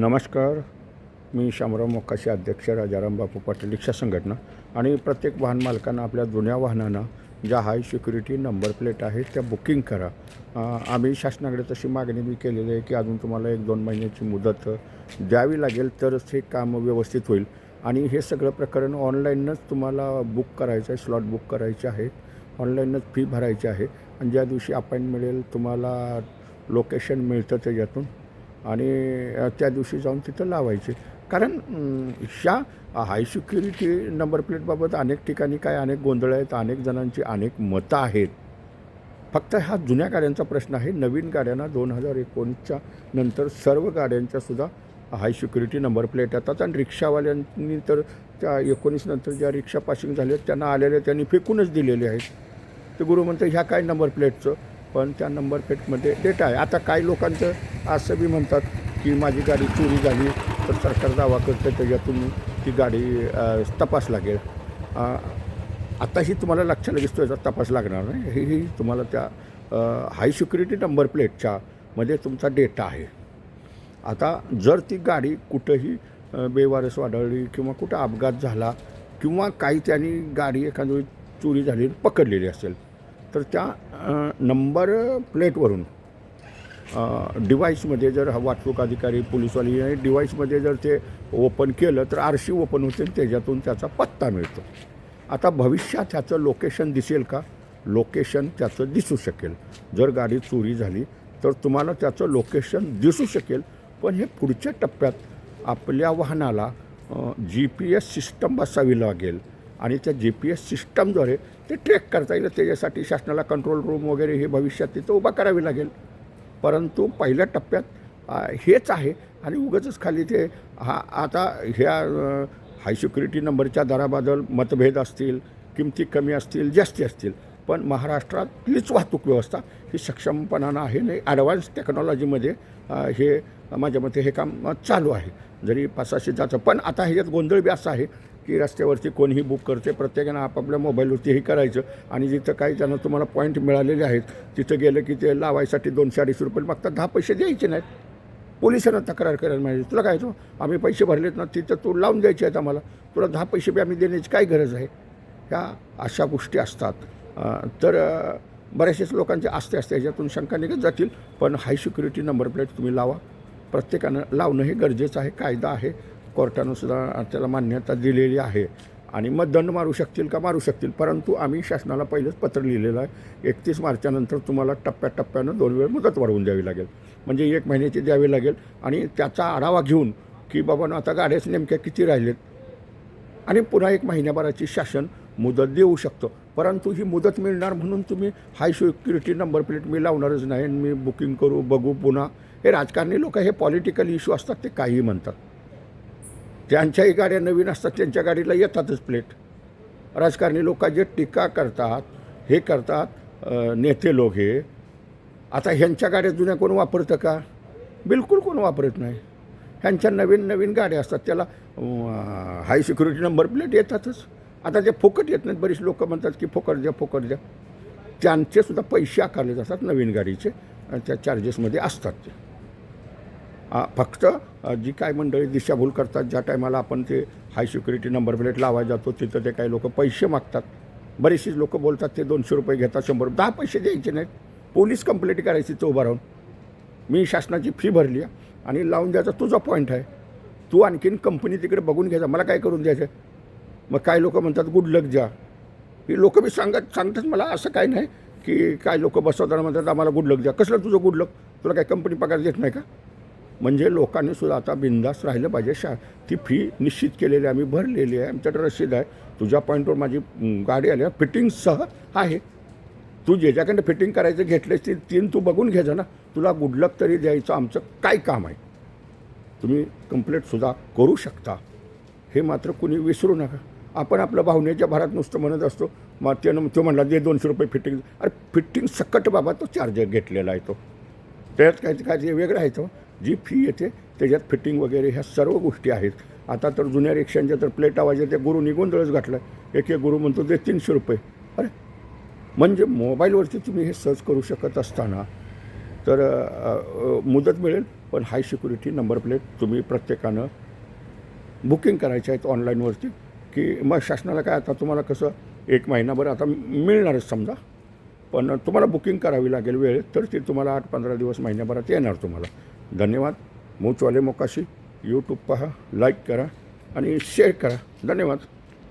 नमस्कार. मी शामराव मोकाशी अध्यक्ष राजाराम बापू पाटील रिक्षा संघटना आणि प्रत्येक वाहन मालकांना आपल्या जुन्या वाहनांना ज्या हाय सिक्युरिटी नंबर प्लेट आहेत त्या बुकिंग करा. आम्ही शासनाकडे तशी मागणी मी केलेली आहे की अजून तुम्हाला एक दोन महिन्याची मुदत द्यावी लागेल तरच हे काम व्यवस्थित होईल. आणि हे सगळं प्रकरण ऑनलाईनच तुम्हाला बुक करायचं आहे स्लॉट बुक करायचे आहे. ऑनलाईनच फी भरायची आहे. आणि ज्या दिवशी अपॉइंट मिळेल तुम्हाला लोकेशन मिळतं त्याच्यातून आणि त्या दिवशी जाऊन तिथं लावायचे. कारण ह्या हाय सिक्युरिटी नंबर प्लेटबाबत अनेक ठिकाणी काय अनेक गोंधळ आहेत अनेक जणांची अनेक मतं आहेत. फक्त हा जुन्या गाड्यांचा प्रश्न आहे. नवीन गाड्यांना दोन हजार एकोणीसच्या नंतर सर्व गाड्यांच्यासुद्धा हाय सिक्युरिटी नंबर प्लेट येतात. आणि रिक्षावाल्यांनी तर त्या एकोणीस नंतर ज्या रिक्षा पासिंग झाल्या त्यांना आलेले त्यांनी फेकूनच दिलेले आहेत. ते गुरु म्हणतं ह्या काय नंबर प्लेटचं? पण त्या नंबर प्लेटमध्ये डेटा आहे. आता काही लोकांचं असं बी म्हणतात की माझी गाडी चोरी झाली तर सरकार दावा करतं त्याच्यातून ती गाडी तपास लागेल. आताही तुम्हाला लक्षात दिसतो याचा तपास लागणार नाही. हेही तुम्हाला त्या हाय सिक्युरिटी नंबर प्लेटच्या मध्ये तुमचा डेटा आहे. आता जर ती गाडी कुठंही बेवारस वाढवली किंवा कुठं अपघात झाला किंवा काही त्यांनी गाडी एखाद्या वेळी चोरी झाली पकडलेली असेल तर त्या नंबर प्लेटवरून डिव्हाइसमध्ये जर हा वाहतूक अधिकारी पोलिसवाली या डिवाईसमध्ये जर ते ओपन केलं तर आरशी ओपन होते त्याच्यातून त्याचा पत्ता मिळतो. आता भविष्यात त्याचं लोकेशन दिसेल का? लोकेशन त्याचं दिसू शकेल. जर गाडी चोरी झाली तर तुम्हाला त्याचं लोकेशन दिसू शकेल. पण हे पुढच्या टप्प्यात आपल्या वाहनाला जी पी एस सिस्टम बसावी लागेल आणि त्या जी पी एस सिस्टमद्वारे ते ट्रॅक करता येईल त्याच्यासाठी शासनाला कंट्रोल रूम वगैरे हे भविष्यात तिथं उभा करावी लागेल. परंतु पहिल्या टप्प्यात हेच आहे आणि उगाचच खाली ते हा आता ह्या हाय सिक्युरिटी नंबरच्या दराबद्दल मतभेद असतील किमती कमी असतील जास्ती असतील. पण महाराष्ट्रातलीच वाहतूक व्यवस्था ही सक्षमपणानं आहे नाही ॲडव्हान्स टेक्नॉलॉजीमध्ये हे माझ्या मते हे काम चालू आहे. जरी पाचशे जातं पण आता ह्याच्यात गोंधळ बी असा आहे की रस्त्यावरती कोणीही बुक करते प्रत्येकानं आपापल्या मोबाईलवरती हे करायचं. आणि जिथं काही त्यांना तुम्हाला पॉईंट मिळालेले आहेत तिथं गेलं की ते लावायसाठी दोनशे अडीचशे रुपये मागतात. दहा पैसे द्यायचे नाहीत. पोलिसांना तक्रार करायला माहिती तुला काय तो? आम्ही पैसे भरलेत ना तिथं तू लावून द्यायचे आहेत आम्हाला. तुला दहा पैसे बी आम्ही देण्याची काय गरज आहे? ह्या अशा गोष्टी असतात. तर बऱ्याचशाच लोकांचे असते असते. ह्याच्यातून शंका निघत जातील. पण हाय सिक्युरिटी नंबर प्लेट तुम्ही लावा. प्रत्येकानं लावणं हे गरजेचं आहे कायदा आहे. कोर्टानं सुद्धा त्याला मान्यता दिलेली आहे. आणि मग दंड मारू शकतील का? मारू शकतील. परंतु आम्ही शासनाला पहिलंच पत्र लिहिलेलं आहे. एकतीस मार्चानंतर तुम्हाला टप्प्याटप्प्यानं दोन वेळ मुदत वाढवून द्यावी लागेल. म्हणजे एक महिन्याची द्यावी लागेल. आणि त्याचा आढावा घेऊन की बाबा आता गाड्याच नेमक्या किती राहिलेत? आणि पुन्हा एक महिन्याभराची शासन मुदत देऊ शकतो. परंतु ही मुदत मिळणार म्हणून तुम्ही हाय सिक्युरिटी नंबर प्लेट मी लावणारच नाही. आणि मी बुकिंग करू बघू पुन्हा. हे राजकारणी लोक हे पॉलिटिकल इश्यू असतात ते काहीही म्हणतात. त्यांच्याही गाड्या नवीन असतात त्यांच्या गाडीला येतातच प्लेट राजकारणी लोक जे टीका करतात हे करतात नेते लोक हे आता ह्यांच्या गाड्या जुन्या कोण वापरतं का? बिलकुल कोण वापरत नाही. ह्यांच्या नवीन नवीन गाड्या असतात त्याला हाय सिक्युरिटी नंबर प्लेट येतातच. आता ते फुकट येत नाहीत बरीच लोकं म्हणतात की फुकट द्या फुकट द्या. त्यांचेसुद्धा पैसे आकारले जातात नवीन गाडीचे आणि त्या चार्जेसमध्ये असतात ते. फक्त जी काय मंडळी दिशाभूल करतात ज्या टायमाला आपण ते हाय सिक्युरिटी नंबर प्लेट लावायला जातो तिथं ते काही लोक पैसे मागतात. बरेचशीच लोक बोलतात ते दोनशे रुपये घेतात शंभर रुपये. दहा पैसे द्यायचे नाहीत. पोलीस कंप्लेंट करायची तो उभा राहून. मी शासनाची फी भरली आहे आणि लावून द्यायचा तुझा पॉईंट आहे. तू आणखीन कंपनी तिकडे बघून घ्यायचा. मला काय करून द्यायचं? मग काय लोक म्हणतात गुड लक जा. ही लोक बी सांगत सांगतात मला असं काय नाही की काय लोक बसवताना म्हणतात आम्हाला गुड लक द्या कसलं तुझं गुड लक तुला काय कंपनी पगार देत नाही का? म्हणजे लोकांनी सुद्धा आता बिंदास राहिलं पाहिजे. शा ती फी निश्चित केलेली आहे आम्ही भरलेली आहे आमच्याकडे रशीद आहे. तुझ्या पॉईंटवर माझी गाडी आली फिटिंगसह आहे. तू ज्याच्याकडे फिटिंग करायचं घेतलेस ती तीन तू बघून घ्यायचं ना तुला गुडलक तरी द्यायचं आमचं काय काम आहे? तुम्ही कंप्लेंटसुद्धा करू शकता. हे मात्र कुणी विसरू नका. आपण आपल्या भावनेच्या भरात नुसतं म्हणत असतो मग त्यानं तो म्हणला दे दोनशे रुपये फिटिंग अरे फिटिंग सकट बाबा तो चार्जर घेतलेला आहे तो. त्याच्यात काय काय वेगळं आहे तो. जी फी येते त्याच्यात फिटिंग वगैरे ह्या सर्व गोष्टी आहेत. आता तर जुन्या रिक्षांच्या तर प्लेट आवाज त्या गुरुनी गोंधळच घातला. एक एक गुरु म्हणतो ते तीनशे रुपये. अरे म्हणजे मोबाईलवरती तुम्ही हे सर्च करू शकत असताना तर मुदत मिळेल पण हाय सिक्युरिटी नंबर प्लेट तुम्ही प्रत्येकानं बुकिंग करायच्या आहेत ऑनलाईनवरती की मग शासनाला काय आता तुम्हाला कसं एक महिनाभर आता मिळणारच समजा. पण तुम्हाला बुकिंग करावी लागेल वेळेत तर ती तुम्हाला आठ पंधरा दिवस महिन्याभरात येणार तुम्हाला. धन्यवाद. मूचवाले मोकाशी. यूट्यूब पहा लाईक करा आणि शेअर करा. धन्यवाद.